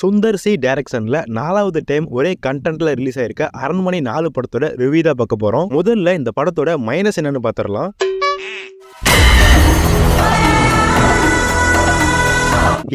Sundar C டைரக்ஷன்ல நாலாவது time ஒரே கண்டென்ட்ல ரிலீஸ் ஆயிருக்க அரண்மனை நாலு படத்தோட ரிவ்யூ தான் பார்க்க போறோம். முதல்ல இந்த படத்தோட மைனஸ் என்னன்னு பார்த்துடலாம்.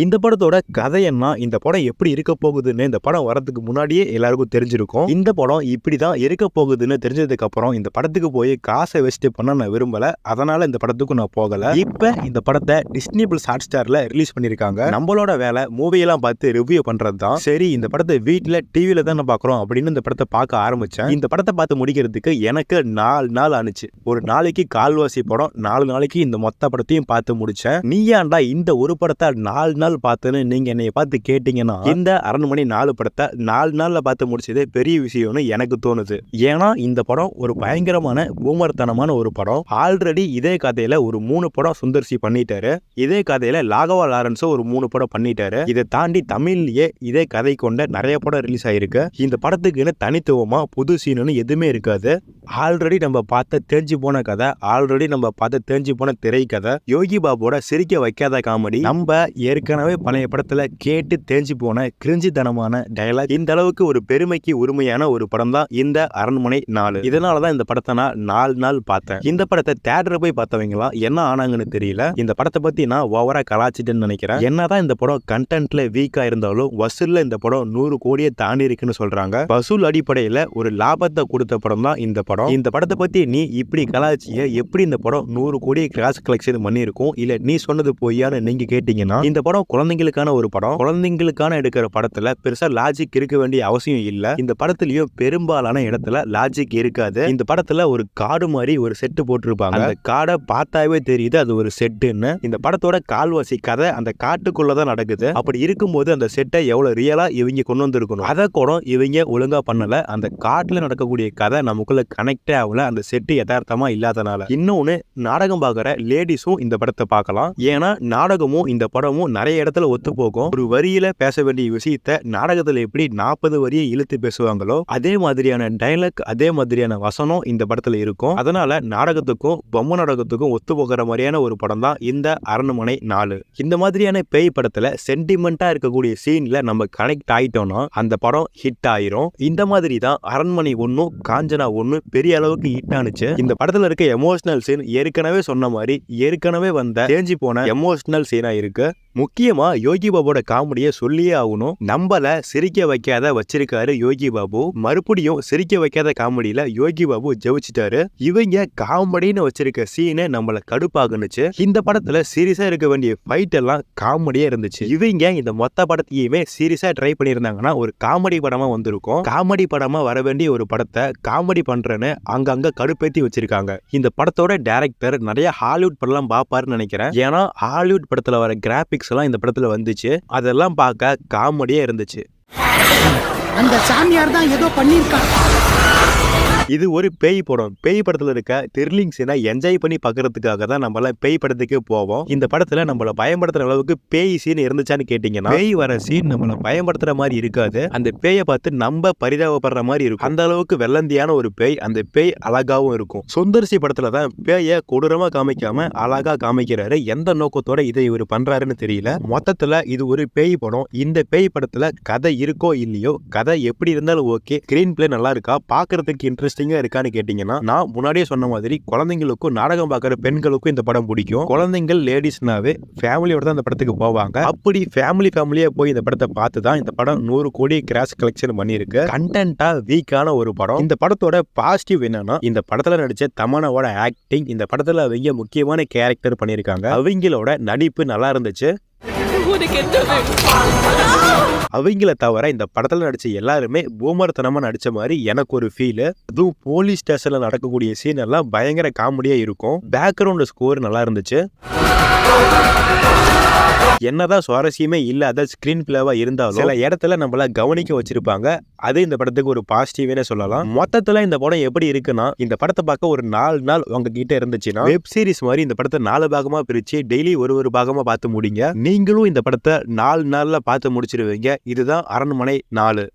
இந்த படத்தோட கதை என்ன இந்த படம் எப்படி இருக்க போகுதுன்னு இந்த படம் வரதுக்கு முன்னாடியே எல்லாருக்கும் தெரிஞ்சிருக்கும். இந்த படம் இப்படிதான் இருக்க போகுதுன்னு தெரிஞ்சதுக்கு அப்புறம் இந்த படத்துக்கு போய் காசை வேஸ்ட் பண்ண நான் விரும்பல. அதனால இந்த படத்துக்கு நான் போகல. இப்ப இந்த படத்தை டிஸ்னி பிளஸ் ஹாட் ஸ்டார்ல ரிலீஸ் பண்ணிருக்காங்க. நம்மளோட வேலை மூவியெல்லாம் பார்த்து ரிவ்யூ பண்றது தான் சரி இந்த படத்தை வீட்டுல டிவில தானே பாக்குறோம் அப்படின்னு இந்த படத்தை பார்க்க ஆரம்பிச்சேன். இந்த படத்தை பார்த்து முடிக்கிறதுக்கு எனக்கு நாலு நாள் ஆனிச்சு ஒரு நாளைக்கு கால்வாசி படம் நாலு நாளைக்கு இந்த மொத்த படத்தையும் பார்த்து முடிச்சேன். நீ ஏன்டா இந்த ஒரு படத்தை நாலு நாள் பார்த்தேன்னு நீங்க என்னை பார்த்து கேட்டிங்கன்னா இந்த அரண்மனை நாலு படத்தை நாலு நாள்ல பார்த்து முடிச்சதே பெரிய விஷயம்னு எனக்கு தோணுது. ஏன்னா இந்த படம் ஒரு பயங்கரமான பூமர்த்தனமான ஒரு படம். ஆல்ரெடி இதே கதையில ஒரு மூணு படம் சுந்தர்சி பண்ணிட்டாரு. இதே கதையில லாகவா லாரன்ஸும் ஒரு மூணு படம் பண்ணிட்டாரு. இதை தாண்டி தமிழ்லயே இதே கதை கொண்ட நிறைய படம் ரிலீஸ் ஆயிருக்கு. இந்த படத்துக்குன்னு தனித்துவமா புது சீனுன்னு எதுவுமே இருக்காது. ஆல்ரெடி நம்ம பார்த்த தெரிஞ்சு போன கதை ஆல்ரெடி நம்ம பார்த்த தெரிஞ்சு போன திரை கதை யோகி பாபுவோட சிரிக்க வைக்காத காமெடி நம்ம ஏற்கனவே பழைய படத்துல கேட்டு தேஞ்சு போன கிரிஞ்சித்தனமான டயலாக் இந்த அளவுக்கு ஒரு பெருமைக்கு உரிமையான ஒரு படம் தான் இந்த அரண்மனை நாலு. இதனாலதான் இந்த படத்தை நான் நாலு நாள் பார்த்தேன். இந்த படத்தை தேட்டர் போய் பார்த்தவங்களாம் என்ன ஆனாங்கன்னு தெரியல. இந்த படத்தை பத்தி நான் ஓவரா கலாச்சிட்டேன்னு நினைக்கிறேன். என்னதான் இந்த படம் கண்டென்ட்ல வீக்கா இருந்தாலும் வசூல்ல இந்த படம் நூறு கோடியை தாண்டி இருக்குன்னு சொல்றாங்க. வசூல் அடிப்படையில ஒரு லாபத்தை கொடுத்த படம் தான் இந்த படம். இந்த படத்தை பத்தி நீ இப்படி கலாச்சிய எப்படி இந்த படம் நூறு கோடியை கிராஸ் கலெக்ஷன் பண்ணியிருக்கும்? இல்ல நீ சொன்னது பொய்யான்னு நீங்க கேட்டீங்கன்னா இந்த படம் குழந்தைங்களுக்கான ஒரு படம். குழந்தைங்களுக்கான எடுக்கிற படத்துல பெருசா லாஜிக் இருக்க வேண்டிய அவசியம் இல்ல. இந்த படத்துலயும் பெரும்பாலான இடத்துல லாஜிக் இருக்காது. இந்த படத்துல ஒரு காடு மாதிரி ஒரு செட்டு போட்டிருப்பாங்க. அந்த காடை பார்த்தாவே தெரியுது அது ஒரு செட்டுன்னு இந்த படத்தோட கால்வாசி கதை அந்த காட்டுக்குள்ளதான் நடக்குது. அப்படி இருக்கும்போது அந்த செட்டை எவ்வளவு ரியலா இவங்க கொண்டு வந்திருக்கணும்? அதை கூட இவங்க ஒழுங்கா பண்ணல. அந்த காட்டுல நடக்கக்கூடிய கதை நமக்குள்ள கனெக்டே ஆகல. அந்த செட்டு யதார்த்தமா இல்லாதனால. இன்னொன்னு நாடகம் பார்க்குற லேடிஸும் இந்த படத்தை பார்க்கலாம். ஏன்னா நாடகமும் இந்த படமும் நிறைய இடத்துல ஒத்து போகும் ஒரு வரியில பேச வேண்டிய விஷயத்த நாடகத்துல எப்படி நாற்பது வரியை இழுத்து பேசுவாங்களோ அதே மாதிரியான டைலாக் அதே மாதிரியான வசனம் இந்த படத்துல இருக்கும். அதனால நாடகத்துக்கும் பொம்மை நாடகத்துக்கும் ஒத்து போகிற மாதிரியான ஒரு படம் தான் இந்த அரண்மனை நாலு. இந்த மாதிரியான பேய் படத்துல சென்டிமெண்டா இருக்கக்கூடிய சீன்ல நம்ம கனெக்ட் ஆயிட்டோம்னா அந்த படம் ஹிட் ஆயிரும். இந்த மாதிரி தான் அரண்மனை ஒன்னும் காஞ்சனா ஒன்னு பெரிய அளவுக்கு ஹிட் ஆனிச்சு. இந்த படத்துல இருக்க எமோஷனல் சீன் ஏற்கனவே சொன்ன மாதிரி ஏற்கனவே வந்த தேஞ்சி போன எமோஷனல் சீனா இருக்கு. முக்கியமா யோகி பாபுவோட காமெடியை சொல்லியே ஆகணும். நம்மள சிரிக்க வைக்காத வச்சிருக்காரு யோகி பாபு. மறுபடியும் சிரிக்க வைக்காத காமெடியில யோகி பாபு ஜெயிச்சிட்டாரு. இவங்க காமெடின்னு வச்சிருக்க சீனை நம்மள கடுப்பாகுனுச்சு இந்த படத்துல சீரியஸா இருக்க வேண்டிய ஃபைட் எல்லாம் காமெடியா இருந்துச்சு. இவங்க இந்த மொத்த படத்தையுமே சீரியஸா ட்ரை பண்ணியிருந்தாங்கன்னா ஒரு காமெடி படமா வந்திருக்கும். காமெடி படமா வர வேண்டிய ஒரு படத்தை காமெடி பண்றேன்னு அங்கங்க கடுப்பேத்தி வச்சிருக்காங்க. இந்த படத்தோட டேரக்டர் நிறைய ஹாலிவுட் படம்லாம் பாப்பாருன்னு நினைக்கிறேன். ஏன்னா ஹாலிவுட் படத்துல வர கிராபிக்ஸ் எல்லாம் இந்த படத்துல வந்துச்சு. அதெல்லாம் பார்க்க காமெடியா இருந்துச்சு. அந்த சாமியார் தான் ஏதோ பண்ணியிருக்கான். இது ஒரு பேய் படம். பேய் படத்துல இருக்க த்ரில்லிங் சீனை என்ஜாய் பண்ணி பார்க்கறதுக்காக தான் நம்மள பேய் படத்துக்கு போவோம். இந்த படத்துல நம்மள பயன்படுத்துற அளவுக்கு பேய் சீன் இருந்துச்சான்னு கேட்டீங்கன்னா பேய் வர சீன் நம்மள பயன்படுத்துற மாதிரி இருக்காது. அந்த பேயை பார்த்து நம்ம பரிதாபப்படுற மாதிரி இருக்கும். அந்த அளவுக்கு வெள்ளந்தியான ஒரு பேய் அந்த பேய் அழகாவும் இருக்கும். சுந்தர்சி படத்துல தான் பேயை கொடூரமா காமிக்காம அழகா காமிக்கிறாரு. எந்த நோக்கத்தோட இதை இவர் பண்றாருன்னு தெரியல. மொத்தத்துல இது ஒரு பேய் படம். இந்த பேய் படத்துல கதை இருக்கோ இல்லையோ கதை எப்படி இருந்தாலும் ஓகே ஸ்கிரீன் பிளே நல்லா இருக்கா? பாக்குறதுக்கு இன்ட்ரெஸ்டிங்கா இருக்கான்னு கேட்டீங்கன்னா நான் முன்னாடியே சொன்ன மாதிரி குழந்தைங்களுக்கும் நாடகம் பார்க்குற பெண்களுக்கும் இந்த படம் பிடிக்கும். குழந்தைங்கள் லேடிஸ்னாவே ஃபேமிலியோட தான் இந்த படத்துக்கு போவாங்க. அப்படி ஃபேமிலி ஃபேமிலியா போய் இந்த படத்தை பார்த்து தான் இந்த படம் நூறு கோடி கிராஸ் கலெக்ஷன் பண்ணியிருக்கு. கண்டென்ட்டா வீக்கான ஒரு படம். இந்த படத்தோட பாசிட்டிவ் என்னன்னா இந்த படத்துல நடிச்ச தமனாவோட ஆக்டிங் இந்த படத்துல அவங்க முக்கியமான கேரக்டர் பண்ணியிருக்காங்க. அவங்களோட நடிப்பு நல்லா இருந்துச்சு. அவங்கள தவிர இந்த படத்துல நடிச்ச எல்லாருமே பூமர்த்தனமா நடிச்ச மாதிரி எனக்கு ஒரு ஃபீல் அதுவும் போலீஸ் ஸ்டேஷன்ல நடக்கக்கூடிய சீன் எல்லாம் பயங்கர காமெடியா இருக்கும். பேக்ரவுண்ட் ஸ்கோர் நல்லா இருந்துச்சு. என்னதான் சுவாரஸ்யமே இல்லாத ஸ்கிரீன் பிளேவா இருந்தாலும் சில இடத்துல நம்மள கவனிக்க வச்சிருப்பாங்க. அது இந்த படத்துக்கு ஒரு பாசிட்டிவ்னே சொல்லலாம். மொத்தத்துல இந்த படம் எப்படி இருக்குன்னா இந்த படத்தை பார்க்க ஒரு நாலு நாள் உங்ககிட்ட இருந்துச்சுன்னா வெப் சீரிஸ் மாதிரி இந்த படத்தை நாலு பாகமா பிரிச்சு டெய்லி ஒரு ஒரு பாகமா பார்த்து முடிங்க. நீங்களும் இந்த படத்தை நாலு நாள்ல பார்த்து முடிச்சிருவீங்க. இதுதான் அரண்மனை நாலு.